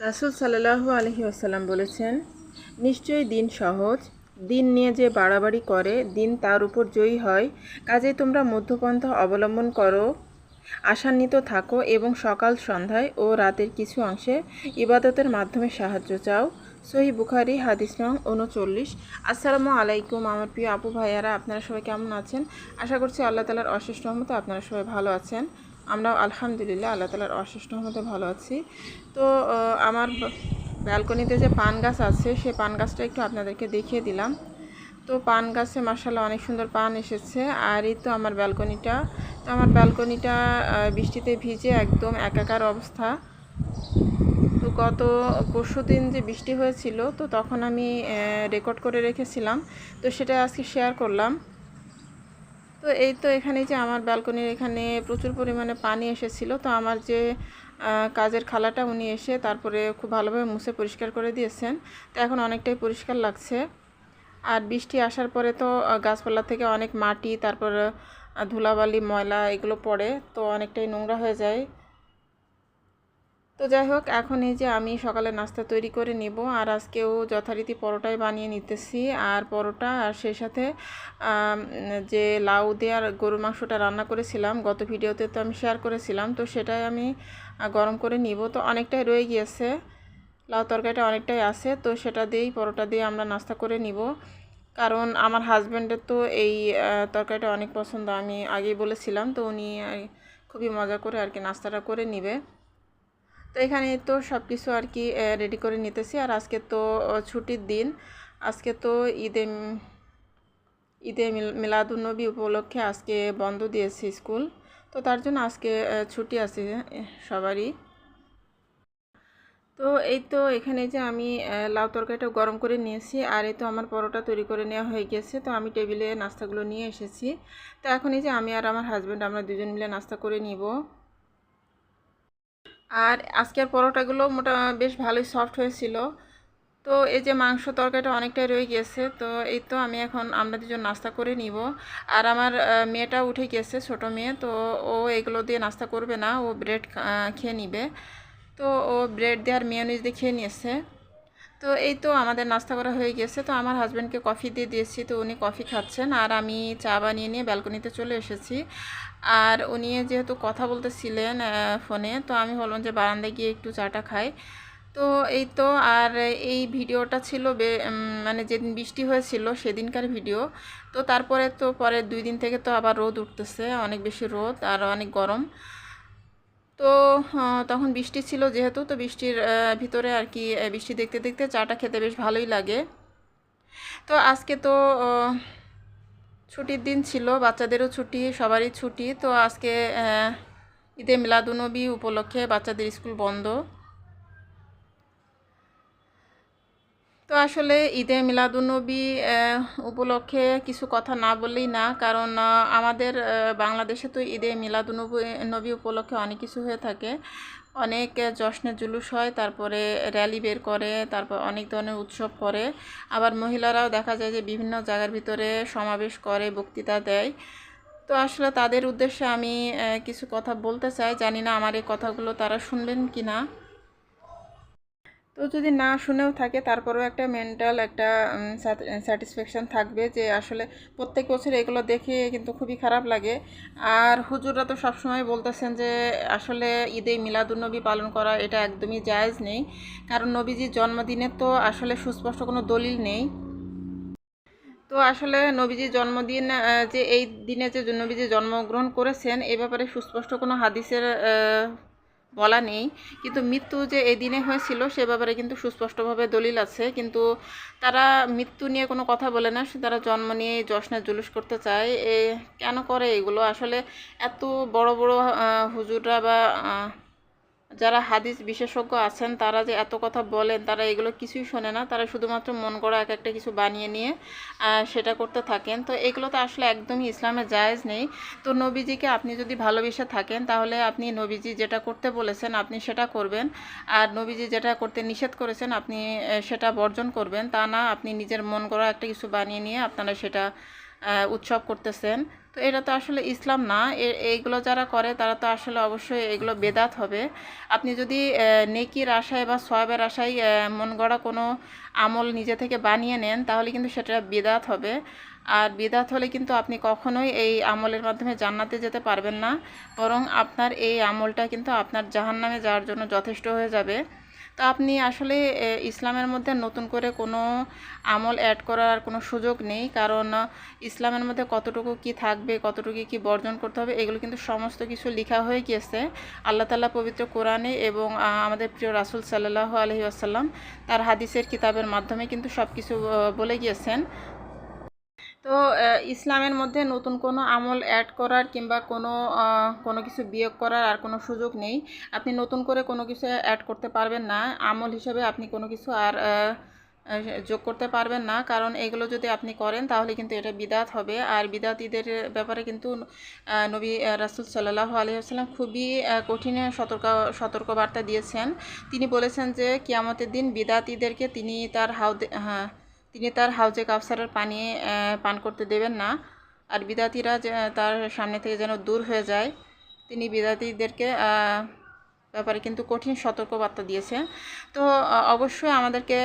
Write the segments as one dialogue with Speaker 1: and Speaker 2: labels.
Speaker 1: রাসুল সাল্লাহু আলহি আসাল্লাম বলেছেন, নিশ্চয়ই দিন সহজ। দিন নিয়ে যে বাড়াবাড়ি করে, দিন তার উপর জয়ী হয়। কাজেই তোমরা মধ্যপন্থা অবলম্বন করো, আশান্বিত থাকো এবং সকাল, সন্ধ্যায় ও রাতের কিছু অংশে ইবাদতের মাধ্যমে সাহায্য চাও। সহি বুখারি, হাদিস নং উনচল্লিশ। আসসালামু আলাইকুম আমার প্রিয় আপু ভাইয়ারা, আপনারা সবাই কেমন আছেন? আশা করছি আল্লাহ তালার অশেষ রহমতে আপনারা সবাই ভালো আছেন। আমরাও আলহামদুলিল্লাহ, আল্লাহ তালার অশেষ রহমতে ভালো আছি। তো আমার ব্যালকনিতে যে পান গাছ আছে সেই পান গাছটা একটু আপনাদেরকে দেখিয়ে দিলাম। তো, পান গাছে মাসাল্লাহ অনেক সুন্দর পান এসেছে, আর এই তো আমার ব্যালকনিটা। তো, আমার ব্যালকনিটা বৃষ্টিতে ভিজে একদম একাকার অবস্থা। তো, গত পরশু দিন যে বৃষ্টি হয়েছিল, তো তখন আমি রেকর্ড করে রেখেছিলাম। তো, সেটা আজকে শেয়ার করলাম। তো এই তো এখানে যে আমার ব্যালকনির এখানে প্রচুর পরিমাণে পানি এসেছিল। তো আমার যে কাজের খালাটা উনি এসে তারপরে খুব ভালোভাবে মুছে পরিষ্কার করে দিয়েছেন। তো এখন অনেকটাই পরিষ্কার লাগছে। আর বৃষ্টি আসার পরে তো গাছপালা থেকে অনেক মাটি, তারপর ধুলাবালি, ময়লা এগুলো পড়ে। তো অনেকটাই নোংরা হয়ে যায়। তো যাই হোক, এখন এই যে আমি সকালে নাস্তা তৈরি করে নিব, আর আজকেও যথারীতি পরোটাই বানিয়ে নিতেছি। আর পরোটা আর সেই সাথে যে লাউ দেওয়ার গরুর মাংসটা রান্না করেছিলাম, গত ভিডিওতে তো আমি শেয়ার করেছিলাম, তো সেটাই আমি গরম করে নিব। তো অনেকটাই রয়ে গিয়েছে, লাউ তরকারিটা অনেকটাই আছে, তো সেটা দিয়েই পরোটা দিয়ে আমরা নাস্তা করে নিব। কারণ আমার হাজব্যান্ডের তো এই তরকারিটা অনেক পছন্দ, আমি আগেই বলেছিলাম, তো উনি খুবই মজা করে আর কি নাস্তাটা করে নিবে। তো এখানে তো সব কিছু আর কি রেডি করে নিতেছি। আর আজকে তো ছুটির দিন। আজকে তো ঈদে ঈদে মিল- মিলাদুন্নবী উপলক্ষে আজকে বন্ধ দিয়েছে স্কুল। তো তার জন্য আজকে ছুটি আছে সবারই। তো এই তো এখানে যে আমি লাউ তরকারিটা গরম করে নিয়েছি। আর এই তো আমার পরোটা তৈরি করে নেওয়া হয়ে গেছে। তো আমি টেবিলে নাস্তাগুলো নিয়ে এসেছি। তো এখন এই যে আমি আর আমার হাজব্যান্ড আমরা দুজন মিলে নাস্তা করে নিব। আর আজকের পরোটাগুলো মোটা বেশ ভালোই সফট হয়েছিল। তো এই যে মাংস তরকারিটা অনেকটাই রয়ে গেছে তো এই তো আমি এখন আমরা দুজন নাস্তা করে নিব। আর আমার মেয়েটা উঠে গেছে ছোট মেয়ে, তো ও এগুলো দিয়ে নাস্তা করবে না, ও ব্রেড খেয়ে নিবে। তো ও ব্রেড দিয়ে আর মেয়নিজ দিয়ে খেয়ে নিয়েছে। তো এই তো আমাদের নাস্তা করা হয়ে গেছে তো আমার হাজব্যান্ডকে কফি দিয়ে দিয়েছি, তো উনি কফি খাচ্ছেন। আর আমি চা বানিয়ে নিয়ে ব্যালকনিতে চলে এসেছি। আর উনি যেহেতু কথা বলতেছিলেন ফোনে, তো আমি বললাম যে বারান্দায় গিয়ে একটু চাটা খাই। তো এই তো, আর এই ভিডিওটা ছিল মানে যেদিন বৃষ্টি হয়েছিল সেদিনকার ভিডিও। তো তারপরে তো পরে দুই দিন থেকে তো আবার রোদ উঠতেছে, অনেক বেশি রোদ আর অনেক গরম। তো তখন বৃষ্টি ছিল যেহেতু, তো বৃষ্টির ভিতরে আর কি বৃষ্টি দেখতে দেখতে চাটা খেতে বেশ ভালোই লাগে। তো আজকে তো ছুটির দিন ছিল, বাচ্চাদেরও ছুটি, সবারই ছুটি। তো আজকে ঈদে মিলাদুনবী উপলক্ষে বাচ্চাদের স্কুল বন্ধ। তো আসলে ঈদে মিলাদুন্নবী উপলক্ষে কিছু কথা না বললেই না, কারণ আমাদের বাংলাদেশে তো ঈদে মিলাদুন্নবী নবী উপলক্ষে অনেক কিছু হয়ে থাকে। অনেক জশ্নে জুলুস হয়, তারপরে র্যালি বের করে, তারপর অনেক ধরনের উৎসব করে। আবার মহিলারাও দেখা যায় যে বিভিন্ন জায়গার ভিতরে সমাবেশ করে, বক্তৃতা দেয়। তো আসলে তাদের উদ্দেশ্যে আমি কিছু কথা বলতে চাই। জানি না আমার এই কথাগুলো তারা শুনবেন কি না তো যদি না শুনেও থাকে, তারপরেও একটা মেন্টাল একটা স্যাটিসফ্যাকশান থাকবে যে আসলে প্রত্যেক বছর এগুলো দেখে কিন্তু খুবই খারাপ লাগে। আর হুজুররা তো সবসময় বলতেছেন যে আসলে ঈদে মিলাদুন্নবী পালন করা এটা একদমই জায়েজ নেই। কারণ নবীজির জন্মদিনে তো আসলে সুস্পষ্ট কোনো দলিল নেই। তো আসলে নবীজির জন্মদিন যে এই দিনে যে নবীজি জন্মগ্রহণ করেছেন, এ ব্যাপারে সুস্পষ্ট কোনো হাদিসের বলা নেই। কিন্তু মৃত্যু যে এই দিনে হয়েছিল, সে ব্যাপারে কিন্তু সুস্পষ্টভাবে দলিল আছে। কিন্তু তারা মৃত্যু নিয়ে কোনো কথা বলে না তারা জন্ম নিয়ে জশ্নে জুলুস করতে চায়। এ কেন করে এগুলো? আসলে এত বড় বড় হুজুরা হুজুররা বা যারা হাদিস বিশেষজ্ঞ আছেন, তারা যে এত কথা বলেন, তারা এগুলো কিছুই শোনে না। তারা শুধুমাত্র মন গড়া এক একটা কিছু বানিয়ে নিয়ে সেটা করতে থাকেন। তো এগুলো তো আসলে একদমই ইসলামে জায়েজ নেই। তো নবীজিকে আপনি যদি ভালোবেসে থাকেন, তাহলে আপনি নবীজি যেটা করতে বলেছেন, আপনি সেটা করবেন। আর নবীজি যেটা করতে নিষেধ করেছেন, আপনি সেটা বর্জন করবেন। তা না, আপনি নিজের মন গড়া একটা কিছু বানিয়ে নিয়ে আপনারা সেটা উৎসব করতেছেন। তো এটা তো আসলে ইসলাম না। এইগুলো যারা করে তারা তো আসলে অবশ্যই এগুলো বেদাত হবে। আপনি যদি নেকির আশায় বা সয়াবের আশায় মন গড়া কোনো আমল নিজে থেকে বানিয়ে নেন, তাহলে কিন্তু সেটা বেদাত হবে। আর বিদাত হলে কিন্তু আপনি কখনোই এই আমলের মাধ্যমে জান্নাতে যেতে পারবেন না। বরং আপনার এই আমলটা কিন্তু আপনার জাহান্নামে যাওয়ার জন্য যথেষ্ট হয়ে যাবে। তো আপনি আসলে ইসলামের মধ্যে নতুন করে কোনো আমল অ্যাড করার কোনো সুযোগ নেই। কারণ ইসলামের মধ্যে কতটুকু কি থাকবে, কতটুকু কি বর্জন করতে হবে, এগুলো কিন্তু সমস্ত কিছু লেখা হয়ে গিয়েছে। আল্লাহ তাল্লাহ পবিত্র কোরআনে এবং আমাদের প্রিয় রাসুল সাল্লাহ আলহি আসাল্লাম তার হাদিসের কিতাবের মাধ্যমে কিন্তু সব কিছু বলে গিয়েছেন। তো ইসলামের মধ্যে নতুন কোনো আমল অ্যাড করার কিংবা কোনো কোনো কিছু বিয়োগ করার আর কোনো সুযোগ নেই। আপনি নতুন করে কোনো কিছু অ্যাড করতে পারবেন না। আমল হিসেবে আপনি কোনো কিছু আর যোগ করতে পারবেন না। কারণ এগুলো যদি আপনি করেন, তাহলে কিন্তু এটা বিদাত হবে। আর বিদাতিদের ব্যাপারে কিন্তু নবী রাসূল সাল্লাহ আলহিহাস্লাম খুবই কঠিন সতর্ক, সতর্কবার্তা দিয়েছেন। তিনি বলেছেন যে, কিয়ামতের দিন বিদাতিদেরকে তিনি তার হাউদে হ্যাঁ তিনি তার হাউজে কাউসারের পানি পান করতে দেবেন না। আর বিদাতিরা তার সামনে থেকে যেন দূর হয়ে যায়, তিনি বিদাতিদেরকে ব্যাপারে কিন্তু কঠিন সতর্কবার্তা দিয়েছে। তো অবশ্যই আমাদেরকে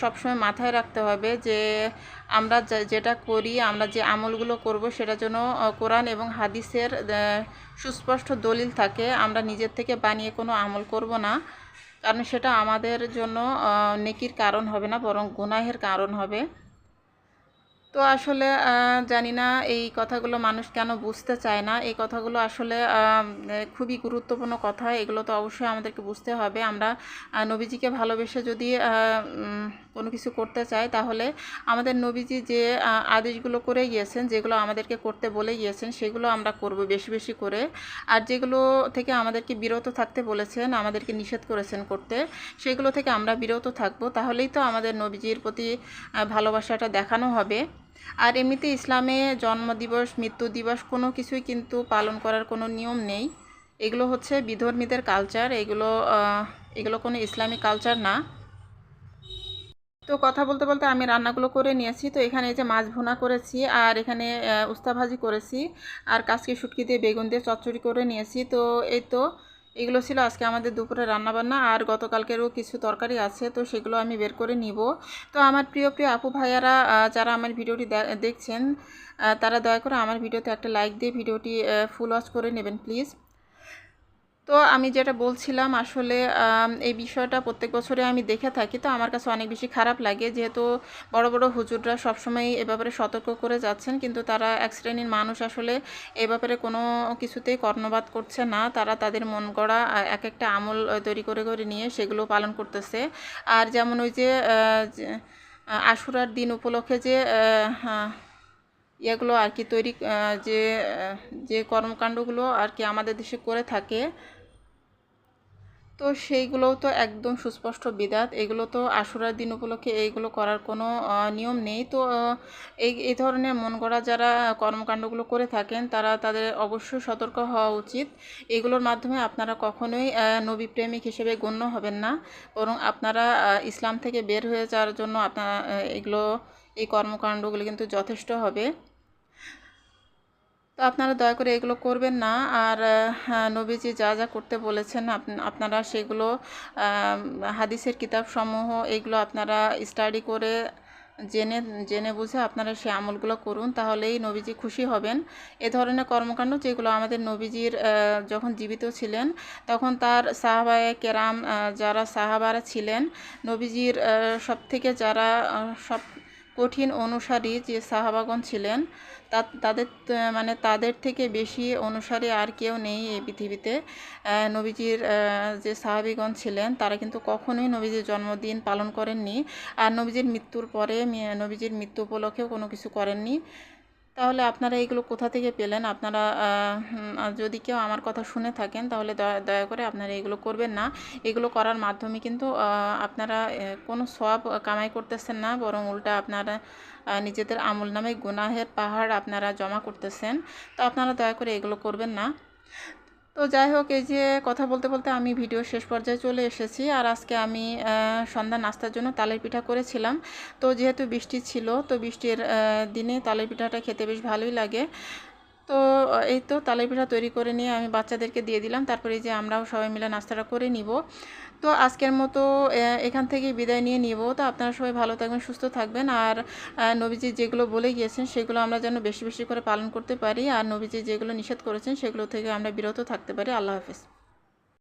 Speaker 1: সবসময় মাথায় রাখতে হবে যে, আমরা যেটা করি, আমরা যে আমলগুলো করব, সেটা যেন কোরআন এবং হাদিসের সুস্পষ্ট দলিল থাকে। আমরা নিজের থেকে বানিয়ে কোনো আমল করব না। কারণ সেটা আমাদের জন্য নেকির কারণ হবে না বরং গুনাহের কারণ হবে। তো আসলে জানি না এই কথাগুলো মানুষ কেন বুঝতে চায় না। এই কথাগুলো আসলে খুবই গুরুত্বপূর্ণ কথা। এগুলো তো অবশ্যই আমাদেরকে বুঝতে হবে। আমরা নবীজিকে ভালোবেসে যদি কোনো কিছু করতে চাই, তাহলে আমাদের নবীজি যে আদেশগুলো করে গিয়েছেন, যেগুলো আমাদেরকে করতে বলে গিয়েছেন, সেগুলো আমরা করব বেশি বেশি করে। আর যেগুলো থেকে আমাদেরকে বিরত থাকতে বলেছেন, আমাদেরকে নিষেধ করেছেন করতে, সেগুলো থেকে আমরা বিরত থাকব। তাহলেই তো আমাদের নবীজির প্রতি ভালোবাসাটা দেখানো হবে। আর এমনিতে ইসলামে জন্মদিবস মৃত্যু দিবস কোনো কিছুই কিন্তু পালন করার কোনো নিয়ম নেই। এগুলো হচ্ছে বিধর্মীদের কালচার এগুলো এগুলো কোনো ইসলামিক কালচার না। তো কথা বলতে বলতে আমি রান্নাগুলো করে নিয়েছি তো এখানে এই যে মাছ ভুনা করেছি আর এখানে উস্তা ভাজি করেছি। আর কাজকে শুটকি দিয়ে বেগুন দিয়ে চচ্চড়ি করে নিয়েছি তো এই তো এগুলো ছিল আজকে আমাদের দুপুরে রান্নাবান্না আর গতকালকেরও কিছু তরকারি আছে, তো সেগুলো আমি বের করে নিব। তো আমার প্রিয় প্রিয় আপু ভাইয়ারা যারা আমার ভিডিওটি দেখছেন তারা দয়া করে আমার ভিডিওতে একটা লাইক দিয়ে ভিডিওটি ফুল ওয়াচ করে নেবেন, প্লিজ। তো আমি যেটা বলছিলাম আসলে এই বিষয়টা প্রত্যেক বছরে আমি দেখে থাকি। তো আমার কাছে অনেক বেশি খারাপ লাগে যেহেতু বড় বড় হুজুররা সবসময় এ ব্যাপারে সতর্ক করে যাচ্ছেন। কিন্তু তারা এক শ্রেণির মানুষ আসলে এ ব্যাপারে কোনো কিছুতেই কর্ণবাদ করছে না। তারা তাদের মন গড়া এক একটা আমল তৈরি করে করে নিয়ে সেগুলো পালন করতেছে। আর যেমন ওই যে আশুরার দিন উপলক্ষে যে ইয়েগুলো আর কি তৈরি যে যে কর্মকাণ্ডগুলো আর কি আমাদের দেশে করে থাকে তো সেইগুলোও তো একদম সুস্পষ্ট বিদাত। এগুলো তো আশুরার দিন উপলক্ষে এইগুলো করার কোনো নিয়ম নেই। তো এই এই ধরনের মন গড়া যারা কর্মকাণ্ডগুলো করে থাকেন, তারা তাদের অবশ্যই সতর্ক হওয়া উচিত। এগুলোর মাধ্যমে আপনারা কখনোই নবী প্রেমিক হিসেবে গণ্য হবেন না। বরং আপনারা ইসলাম থেকে বের হয়ে যাওয়ার জন্য আপনারা এগুলো, এই কর্মকাণ্ডগুলো কিন্তু যথেষ্ট হবে। তো আপনারা দয়া করে এগুলো করবেন না। আর নবীজি যা যা করতে বলেছেন, আপ- আপনারা সেগুলো হাদিসের কিতাবসমূহ এগুলো আপনারা স্টাডি করে জেনে জেনে বুঝে আপনারা সেই আমলগুলো করুন, তাহলেই নবীজি খুশি হবেন। এ ধরনের কর্মকাণ্ড যেগুলো আমাদের নবীজির যখন জীবিত ছিলেন, তখন তার সাহাবায়ে কেরাম যারা সাহাবারা ছিলেন, নবীজির সব থেকে যারা সব কঠিন অনুসারী যে সাহাবাগণ ছিলেন তাদের মানে তাদের থেকে বেশি অনুসারে আর কেউ নেই এই পৃথিবীতে। নবীজির যে সাহাবিগণ ছিলেন, তারা কিন্তু কখনোই নবীজির জন্মদিন পালন করেননি। আর নবীজির মৃত্যুর পরে নবীজির মৃত্যু উপলক্ষেও কোনো কিছু করেননি। তাহলে আপনারা এগুলো কোথা থেকে পেলেন? আপনারা যদি কেউ আমার কথা শুনে থাকেন, তাহলে দয়া দয়া করে আপনারা এগুলো করবেন না। এগুলো করার মাধ্যমে কিন্তু আপনারা কোনো সব কামাই করতেছেন না, বরং উল্টা আপনারা নিজেদের আমল নামে গুনাহের পাহাড় আপনারা জমা করতেছেন। তো আপনারা দয়া করে এগুলো করবেন না। তো যাই হোক এই যে কথা বলতে বলতে আমি ভিডিও শেষ পর্যায়ে চলে এসেছি আর আজকে আমি সন্ধ্যা নাস্তার জন্য তালের পিঠা করেছিলাম। তো যেহেতু বৃষ্টি ছিল, তো বৃষ্টির দিনে তালের পিঠাটা খেতে বেশ ভালোই লাগে। তো এই তো তালে পিঠা তৈরি করে নিয়ে আমি বাচ্চাদেরকে দিয়ে দিলাম। তারপরে যে আমরাও সবাই মিলে নাস্তাটা করে নিব। তো আজকের মতো এখান থেকে বিদায় নিয়ে নিব। তো আপনারা সবাই ভালো থাকবেন, সুস্থ থাকবেন। আর নবীজি যেগুলো বলে গিয়েছেন, সেগুলো আমরা যেন বেশি বেশি করে পালন করতে পারি। আর নবীজি যেগুলো নিষেধ করেছেন, সেগুলো থেকে আমরা বিরত থাকতে পারি। আল্লাহ হাফেজ।